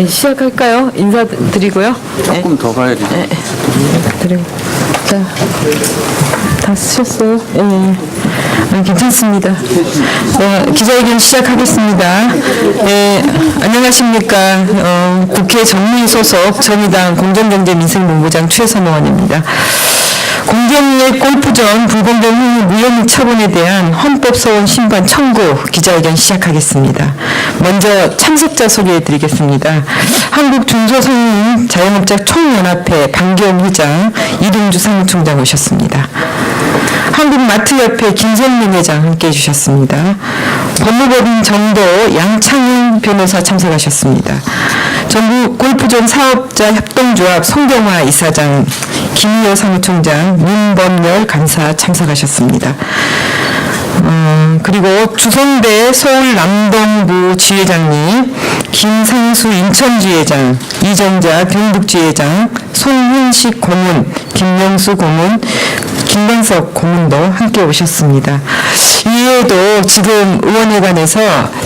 네, 시작할까요? 인사드리고요. 네, 조금 더 가야 되죠. 드리고. 자, 다 쓰셨어요? 예, 예. 아, 괜찮습니다. 네, 기자회견 시작하겠습니다. 예, 안녕하십니까. 어, 국회 정무위 소속 정의당 공정경제민생본부장 최선호 의원입니다. 공정위의 골프전 불공정 무혐의 처분에 대한 헌법소원 신반 청구 기자회견 시작하겠습니다. 먼저 참석자 소개해드리겠습니다. 한국중소상인 자영업자 총연합회 방기영 회장, 이동주 사무총장 오셨습니다. 한국마트협회 김선민 회장 함께 해 주셨습니다. 법무법인 정도 양창윤 변호사 참석하셨습니다. 전국 골프존 사업자 협동조합 송경화 이사장, 김희호 사무총장, 윤범열 간사 참석하셨습니다. 어, 그리고 주성대 서울 남동부 지회장님, 김상수 인천지회장, 이정자 경북지회장, 송훈식 고문, 김명수 고문, 김광석 고문도 함께 오셨습니다. 이외에도 지금 의원회관에서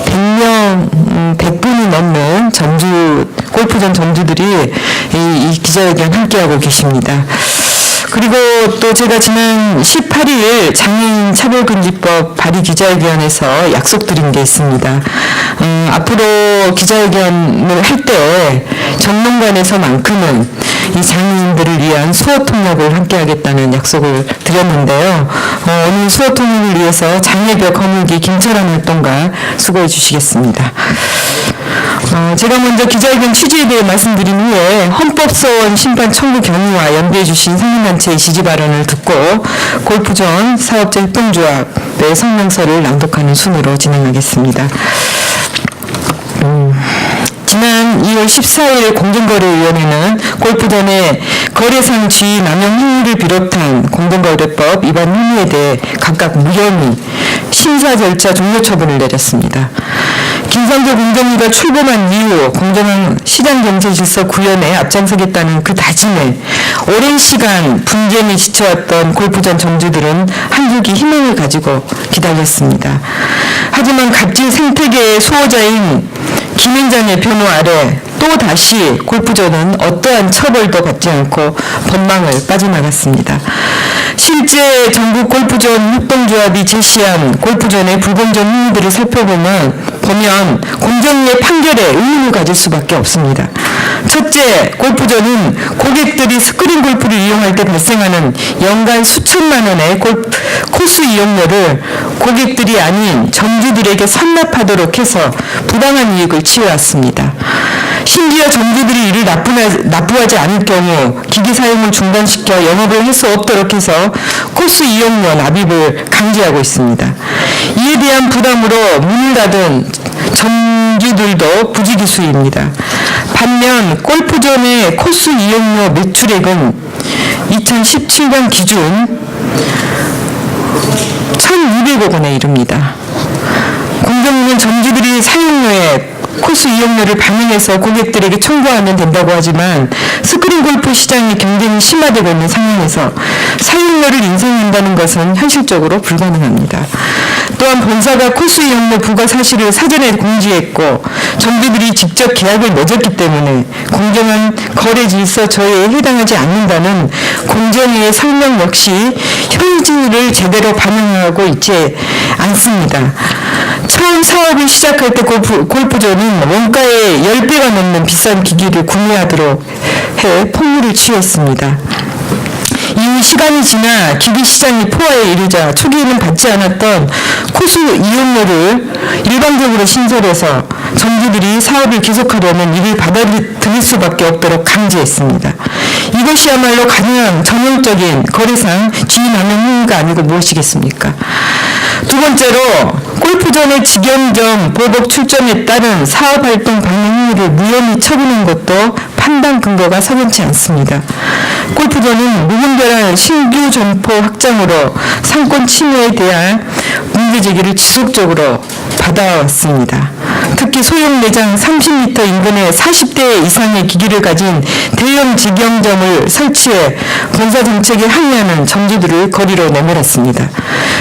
100명, 음, 100분이 넘는 전주, 골프전 전주들이 이, 이 기자회견 함께하고 계십니다. 그리고 또 제가 지난 18일 장애인 차별금지법 발의 기자회견에서 약속드린 게 있습니다. 음, 앞으로 기자회견을 할 때 전문관에서만큼은 이 장애인들을 위한 수어 통역을 함께 하겠다는 약속을 드렸는데요. 어, 오늘 수어 통역을 위해서 장애벽 허물기 김철환 활동가 수고해 주시겠습니다. 어, 제가 먼저 기자회견 취지에 대해 말씀드린 후에 헌법소원 심판 청구 경위와 연대해 주신 상인단체의 지지 발언을 듣고 골프존 사업자 협동조합의 성명서를 낭독하는 순으로 진행하겠습니다. 음, 지난 2월 14일 공정거래위원회는 골프전의 거래상 지위 남용 행위를 비롯한 공정거래법 위반 혐의에 대해 각각 무혐의 심사 절차 종료 처분을 내렸습니다. 김상조 공정위가 출범한 이후 공정한 시장 경제 질서 구현에 앞장서겠다는 그 다짐에 오랜 시간 분쟁에 지쳐왔던 골프전 점주들은 한줄기 희망을 가지고 기다렸습니다. 하지만 값진 생태계의 수호자인 김현장의 변호 아래 또 다시 골프전은 어떠한 처벌도 받지 않고 법망을 빠져나갔습니다. 실제 전국 골프전 협동조합이 제시한 골프전의 불공정 행위들을 살펴보면 보면 공정위의 판결에 의문을 가질 수밖에 없습니다. 첫째, 골프전은 고객들이 스크린 골프를 이용할 때 발생하는 연간 수천만 원의 골, 코스 이용료를 고객들이 아닌 점주들에게 선납하도록 해서 부당한 이익을 취해왔습니다. 심지어 점주들이 이를 납부하, 납부하 지 않을 경우 기기 사용을 중단시켜 영업을 할 수 없도록 해서 코스 이용료 납입을 강제하고 있습니다. 이에 대한 부담으로 문을 닫은 점주들도 부지기수입니다. 반면 골프존의 코스 이용료 매출액은 2017년 기준 1,200억 원에 이릅니다. 공정위는 점주들이 사용료에 코스 이용료를 반영해서 고객들에게 청구하면 된다고 하지만 스크린 골프 시장이 경쟁이 심화되고 있는 상황에서 사용료를 인상한다는 것은 현실적으로 불가능합니다. 또한 본사가 코스 이용료 부과 사실을 사전에 공지했고 점주들이 직접 계약을 맺었기 때문에 공정한 거래 질서 저해에 해당하지 않는다는 공정위의 설명 역시 현실을 제대로 반영하고 있지 않습니다. 처음 사업을 시작할 때 골프, 골프존은 원가의 10배가 넘는 비싼 기기를 구매하도록 해 폭리를 취했습니다. 이후 시간이 지나 기기 시장이 포화에 이르자 초기에는 받지 않았던 코스 이용료를 일방적으로 신설해서 점주들이 사업을 계속하려면 이를 받아들일 수밖에 없도록 강제했습니다. 이것이야말로 가장 전형적인 거래상 지인하는 행위가 아니고 무엇이겠습니까? 두 번째로 골프전의 직영점 보복 출전에 따른 사업활동 방해 행위를 무혐의 처분한 것도 판단 근거가 석연치 않습니다. 골프전은 무분별한 신규 점포 확장으로 상권 침해에 대한 문제 제기를 지속적으로 받아왔습니다. 특히 소형 매장 30m 인근에 40대 이상의 기기를 가진 대형 직영점을 설치해 본사 정책에 항의하는 점주들을 거리로 내몰았습니다.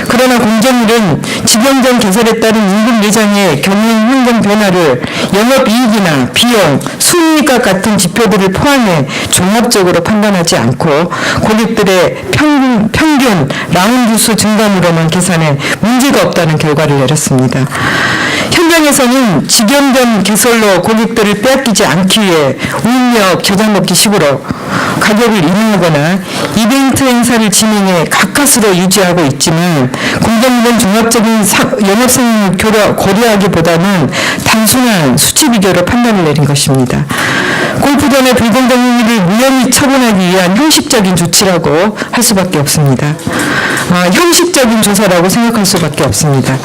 그러나 공정위는 직영점 개설에 따른 인근 매장의 경영 환경 변화를 영업이익이나 비용, 수익과 같은 지표들을 포함해 종합적으로 판단하지 않고 고객들의 평균, 평균 라운드 수 증감으로만 계산해 문제가 없다는 결과를 내렸습니다. 현장에서는 직영점 개설로 고객들을 빼앗기지 않기 위해 운력 겨장 먹기 식으로 가격을 인하하거나 이벤트 행사를 진행해 가까스로 유지하고 있지만 공정위는 종합적인 사- 영업성을 고려- 고려하기보다는 단순한 수치 비교로 판단을 내린 것입니다. 골프전의 불공정 행위를 무혐의 처분하기 위한 형식적인 조치라고 할 수밖에 없습니다. 아, 형식적인 조사라고 생각할 수밖에 없습니다.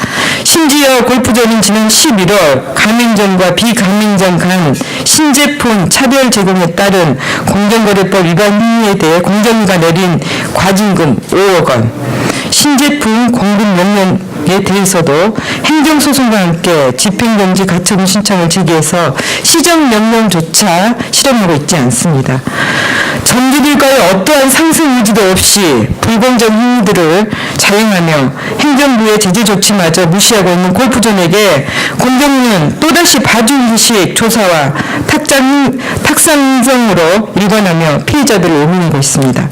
심지어 골프전은 지난 11월 가맹점과 비가맹점 간 신제품 차별 제공에 따른 공정거래법 위반 행위에 대해 공정위가 내린 과징금 5억 원, 신제품 공급 명령 에 대해서도 행정소송과 함께 집행정지 가처분 신청을 제기해서 시정 명령조차 실행하고 있지 않습니다. 점주들과의 어떠한 상생 의지도 없이 불공정 행위들을 자행하며 행정부의 제재 조치마저 무시하고 있는 골프존에게 공정위는 또다시 봐주의식 조사와 탁장, 탁상성으로 일관하며 피해자들을 의문하고 있습니다.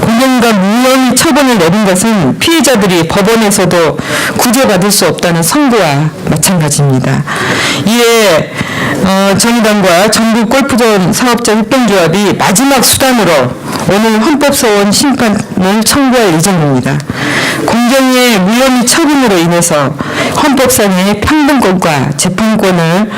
공정위가 무혐의 처분을 내린 것은 피해자들이 법원에서도 구제받을 수 없다는 선고와 마찬가지입니다. 이에 어, 정의당과 전국 골프전 사업자 협동조합이 마지막 수단으로 오늘 헌법소원 심판을 청구할 예정입니다. 공정위의 무혐의 처분으로 인해서 헌법상의 평등권과 재판권을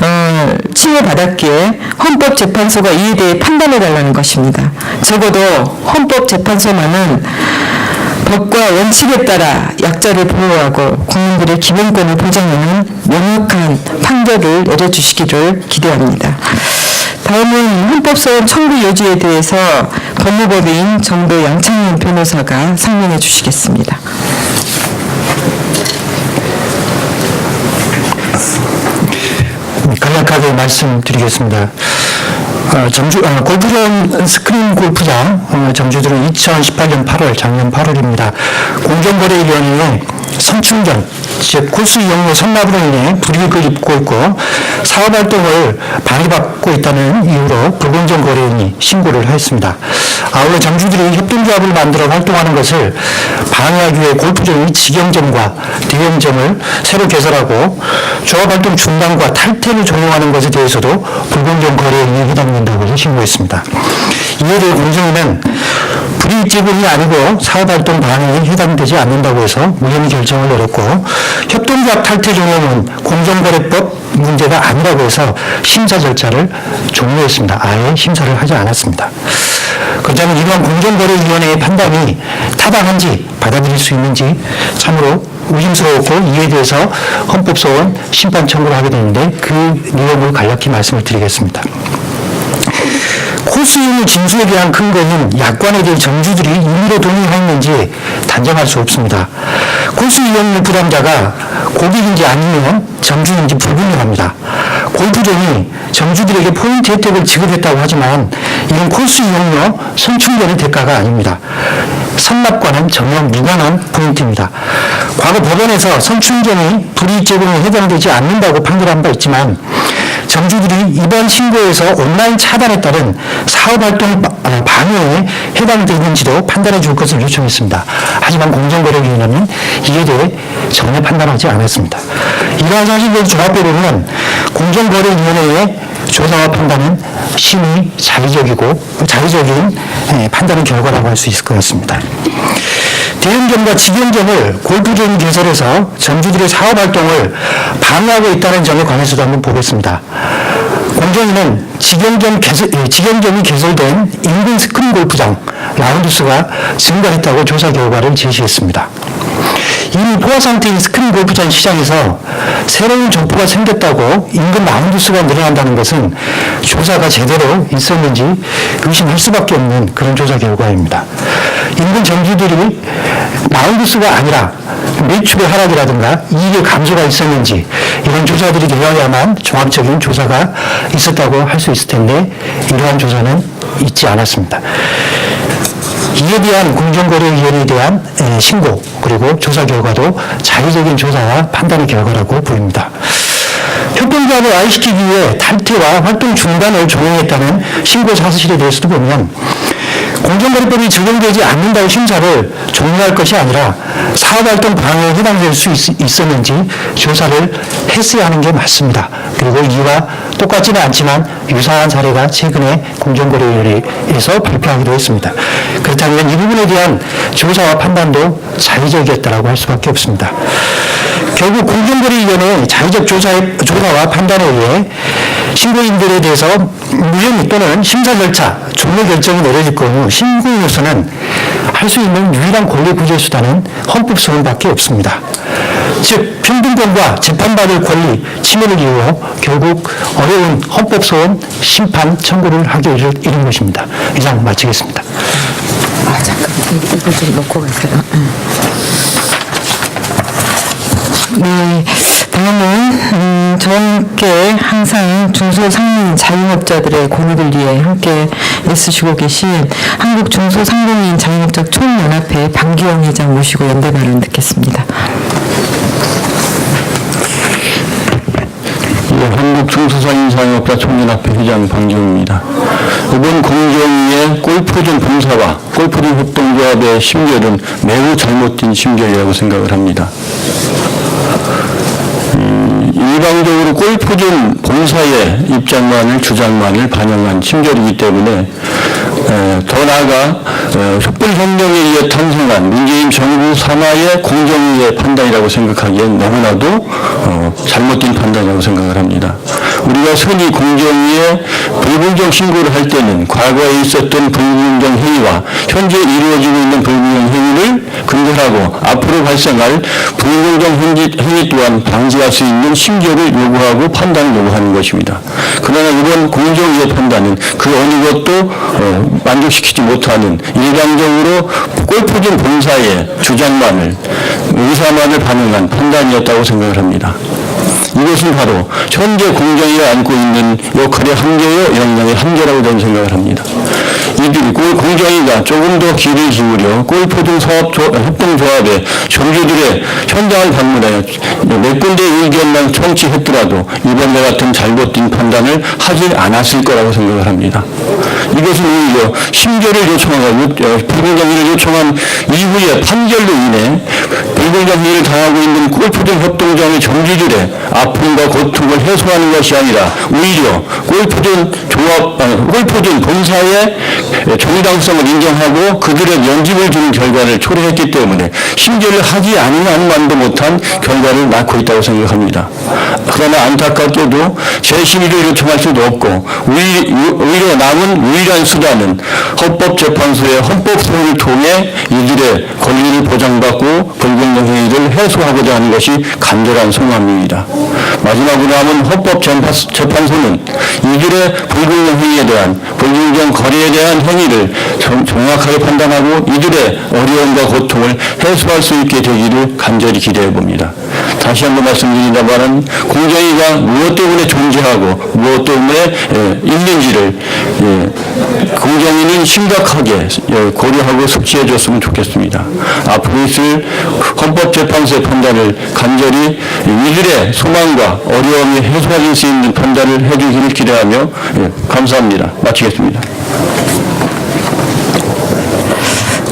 어, 침해받았기에 헌법재판소가 이에 대해 판단해달라는 것입니다. 적어도 헌법재판소만은 법과 원칙에 따라 약자를 보호하고 국민들의 기본권을 보장하는 명확한 판결을 내려주시기를 기대합니다. 다음은 헌법소원 청구 여지에 대해서 법무법인 정도 양창현 변호사가 설명해 주시겠습니다. 간략하게 말씀드리겠습니다. 어, 점주, 어, 골프장, 스크린 골프장, 어, 점주들은 2018년 8월, 작년 8월입니다. 공정거래위원회에 선충전, 즉 코스 이용료 선납으로 인해 불이익을 입고 있고 사업활동을 방해받고 있다는 이유로 불공정 거래인이 신고를 했습니다. 아울러 점주들이 협동조합을 만들어 활동하는 것을 방해하기 위해 골프장이 직영점과 대형점을 새로 개설하고 조합활동 중단과 탈퇴를 종용하는 것에 대해서도 불공정 거래행위에 해당된다고 신고했습니다. 이에 대해 공정위는 지분이 아니고 사업활동 방해에 해당되지 않는다고 해서 무혐의 결정을 내렸고 협동조합 탈퇴 종용은 공정거래법 문제가 아니라고 해서 심사 절차를 종료했습니다. 아예 심사를 하지 않았습니다. 그렇다면 이러한 공정거래위원회의 판단이 타당한지 받아들일 수 있는지 참으로 의심스러웠고 이에 대해서 헌법소원 심판 청구를 하게 되는데 그 내용을 간략히 말씀을 드리겠습니다. 이용료 징수에 대한 근거는 약관에 대해 점주들이 임의로 동의했는지 단정할 수 없습니다. 코스 이용료 부담자가 고객인지 아니면 점주인지 불분명합니다. 골프존이 점주들에게 포인트 혜택을 지급했다고 하지만 이건 코스 이용료 선충전의 대가가 아닙니다. 선납과는 전혀 무관한 포인트입니다. 과거 법원에서 선충전이 불이익 제공에 해당되지 않는다고 판결한 바 있지만 점주들이 이번 신고에서 온라인 차단에 따른 사업활동 바- 아, 방해에 해당되는지도 판단해 줄 것을 요청했습니다. 하지만 공정거래위원회는 이에 대해 전혀 판단하지 않았습니다. 이러한 사실들을 종합해 보면 공정거래위원회의 조사와 판단은 심히 자의적이고 자의적인 예, 판단의 결과라고 할 수 있을 것 같습니다. 대형점과 직영점을 골프존 개설해서 점주들의 사업활동을 방해하고 있다는 점에 관해서도 한번 보겠습니다. 공정위는 직영점 개설, 예, 직영점이 개설된 인근 스크린 골프장 라운드수가 증가했다고 조사 결과를 제시했습니다. 이미 포화 상태인 스크린 골프장 시장에서 새로운 점포가 생겼다고 인근 라운드 수가 늘어난다는 것은 조사가 제대로 있었는지 의심할 수밖에 없는 그런 조사 결과입니다. 인근 정주들이 마운드스가 아니라 매출의 하락이라든가 이익의 감소가 있었는지 이런 조사들이 되어야만 종합적인 조사가 있었다고 할 수 있을 텐데 이러한 조사는 있지 않았습니다. 이에 대한 공정거래위원회에 대한 에, 신고 그리고 조사 결과도 자의적인 조사와 판단의 결과라고 보입니다. 협동조합을 아이시키기 위해 탈퇴와 활동 중단을 종용했다는 신고 사실에 대해서도 보면 공정거래법이 적용되지 않는다고 심사를 종료할 것이 아니라 사업활동 방해에 해당될 수 있, 었는지 조사를 했어야 하는 게 맞습니다. 그리고 이와 똑같지는 않지만 유사한 사례가 최근에 공정거래위원회에서 발표하기도 했습니다. 그렇다면 이 부분에 대한 조사와 판단도 자의적이었다고 할 수밖에 없습니다. 결국 공정거래위원회의 자의적 조사, 조사와 판단에 의해 신고인들에 대해서 무혐의 또는 심사 절차, 종료 결정이 내려질 경우 신고인으로서는 할 수 있는 유일한 권리 구제 수단은 헌법 소원밖에 없습니다. 즉 평등권과 재판받을 권리 침해를 이유로 결국 어려운 헌법 소원 심판 청구를 하게 이른 것입니다. 이상 마치겠습니다. 아 잠깐 이- 이거 좀 놓고 가세요. 네, 다음은 음, 저와 함께 항상 중소상인 자영업자들의 권익을 위해 함께 애쓰시고 계신 한국 중소상공인 자영업자 총연합회 방기영 회장 모시고 연대 발언 듣겠습니다. 예, 한국 중소상인 사업자 총연합회 회장 방기웅입니다. 이번 공정위의 골프존 봉사와 골프존 협동조합의 심결은 매우 잘못된 심결이라고 생각을 합니다. 음, 일방적으로 골프존 봉사의 입장만을 주장만을 반영한 심결이기 때문에 에, 더 나아가 어, 촛불혁명에 의해 탄생한 문재인 정부 산하의 공정위의 판단이라고 생각하기엔 너무나도 어, 잘못된 판단이라고 생각을 합니다. 우리가 흔히 공정위에 불공정 신고를 할 때는 과거에 있었던 불공정 행위와 현재 이루어지고 있는 불공정 행위를 근절하고 앞으로 발생할 불공정 행위, 행위 또한 방지할 수 있는 심결을 요구하고 판단을 요구하는 것입니다. 그러나 이번 공정위의 판단은 그 어느 것도 어, 만족시키지 못하는 일방적으로 골프존 본사의 주장만을 의사만을 반영한 판단이었다고 생각을 합니다. 이것은 바로 현재 공정위가 안고 있는 역할의 한계요 역량의 한계라고 저는 생각을 합니다. 이들이 그 공정위가 조금 더 귀를 기울여 골프 등 사업 조- 협동조합의 점주들의 현장을 방문하여 몇 군데 의견만 청취했더라도 이번과 같은 잘못된 판단을 하지 않았을 거라고 생각을 합니다. 이것은 오히려 심결을 요청하고 불공정위를 요청한 이후에 판결로 인해 불공정위를 당하고 있는 골프등 협동조합의 점주들의 아픔과 고통을 해소하는 것이 아니라 오히려 골프존 조합, 아니, 골프존 본사의 정당성을 인정하고 그들의 면집을 주는 결과를 초래했기 때문에 심결을 하지 않으면 만도 못한 결과를 낳고 있다고 생각합니다. 그러나 안타깝게도 재심의를 요청할 수도 없고 오히- 오히려 남은 유일한 수단은 헌법재판소의 헌법소원을 통해 이들의 권리를 보장받고 불공정 행위를 해소하고자 하는 것이 간절한 소망입니다. 마지막으로 남은 헌법재판소는 이들의 불공정 행위에 대한 불공정 거래에 대한 행위를 정- 정확하게 판단하고 이들의 어려움과 고통을 해소할 수 있게 되기를 간절히 기대해 봅니다. 다시 한번 말씀드립니다만 공정위가 무엇 때문에 존재하고 무엇 때문에 예, 있는지를 예, 공정위는 심각하게 예, 고려하고 숙지해 줬으면 좋겠습니다. 앞으로 있을 헌법재판소의 판단을 간절히 이들의 소망과 어려움이 해소할 수 있는 판단을 해주기를 기대하며 예, 감사합니다. 마치겠습니다.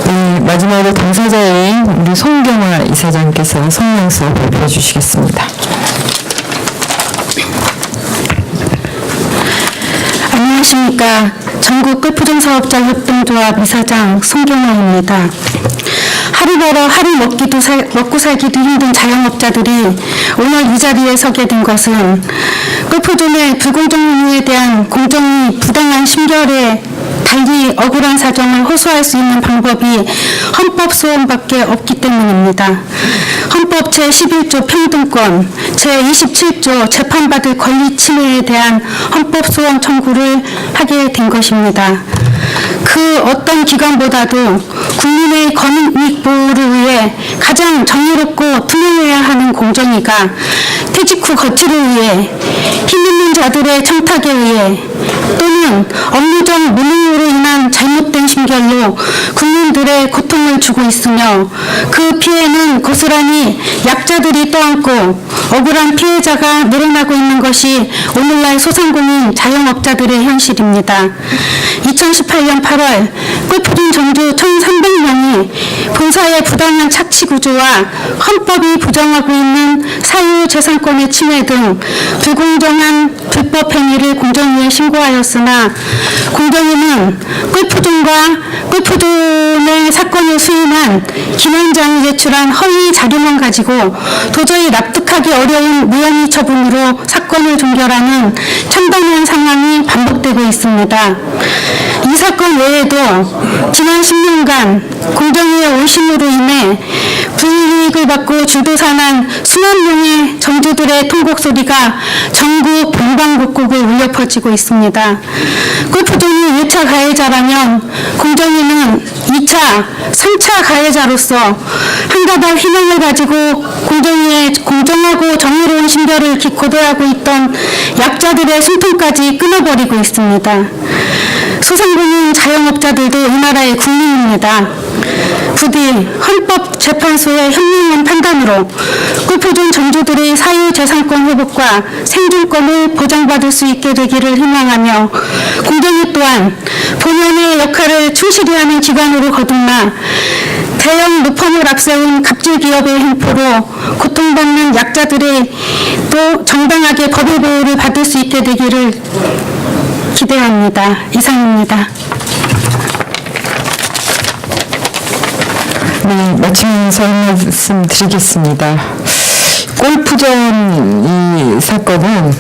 네, 마지막으로 당사자인 우리 송경화 이사장께서 성명서 발표해 주시겠습니다. 안녕하십니까. 전국 골프존 사업자 협동조합 이사장 송경화입니다. 하루 벌어 하루 먹기도 살, 먹고 살기도 힘든 자영업자들이 오늘 이 자리에 서게 된 것은 골프존의 불공정 행위에 대한 공정위 부당한 심결에 달리 억울한 사정을 호소할 수 있는 방법이 헌법 소원밖에 없기 때문입니다. 헌법 제11조 평등권, 제27조 재판받을 권리 침해에 대한 헌법 소원 청구를 하게 된 것입니다. 그 어떤 기관보다도 국민의 권익 보호를 위해 가장 정의롭고 투명해야 하는 공정위가 퇴직 후 거취를 위해 힘 있는 자들의 청탁에 의해 또는 업무적 무능 인한 잘못된 심결로 국민들의 고통을 주고 있으며 그 피해는 고스란히 약자들이 떠안고 억울한 피해자가 늘어나고 있는 것이 오늘날 소상공인 자영업자들의 현실입니다. 2018년 8월 골프존 정주 1,300명이 본사의 부당한 착취 구조와 헌법이 부정하고 있는 사유재산권의 침해 등 불공정한 불법 행위를 공정위에 신고하였으나 공정위는 골프존과 골프존의 사건을 수임한 김원장이 제출한 허위 자료만 가지고 도저히 납득하기 어려운 무혐의 처분으로 사건을 종결하는 참담한 상황이 반복되고 있습니다. 이 사건 외에도 지난 10년간 공정위의 오심으로 인해 받고 주도산한 수만 명의 정주들의 통곡 소리가 전국 방방곡곡을 울려 퍼지고 있습니다. 골프존이 1차 가해자라면 공정위는 2차, 3차 가해자로서 한 가닥 희망을 가지고 공정위의 공정하고 정의로운 신별을 기고대하고 있던 약자들의 숨통까지 끊어버리고 있습니다. 소상공인 자영업자들도 이 나라의 국민입니다. 부디 헌법재판소의 현명한 판단으로 골프존 정주들의 사유재산권 회복과 생존권을 보장받을 수 있게 되기를 희망하며 공정위 또한 본연의 역할을 충실히 하는 기관으로 거듭나 대형 루펌을 앞세운 갑질 기업의 행포로 고통받는 약자들이 또 정당하게 법의 보호를 받을 수 있게 되기를 기대합니다. 이상입니다. 네, 마치면서 한 말씀 드리겠습니다. 골프전 이 사건은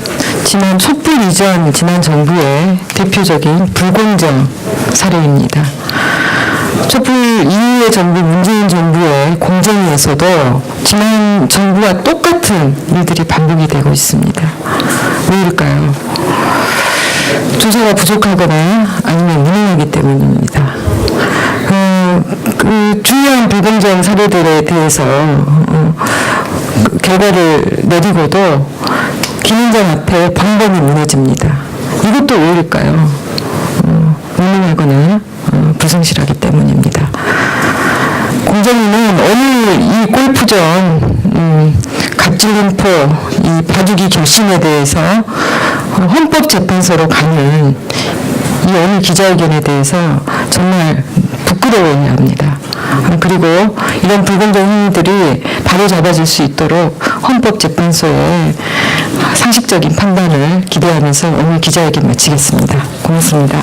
지난 촛불 이전 지난 정부의 대표적인 불공정 사례입니다. 촛불 이후의 정부 문재인 정부의 공정위에서도 지난 정부와 똑같은 일들이 반복이 되고 있습니다. 왜일까요? 조사가 부족하거나 아니면 무능하기 때문입니다. 어, 그 중요한 불공정 사례들에 대해서 어, 그 결과를 내리고도 기능장 앞에 방법이 무너집니다. 이것도 왜일까요? 어, 무능하거나 어, 불성실하기 때문입니다. 공정위는 오늘 이 골프전 음, 갑질림포 이 봐주기 결심에 대해서 어, 헌법재판소로 가는 이 오늘 기자회견에 대해서 정말 부끄러워해야 합니다. 아, 그리고 이런 불공정 행위들이 바로 잡아질 수 있도록 헌법재판소의 상식적인 판단을 기대하면서 오늘 기자회견 마치겠습니다. 고맙습니다.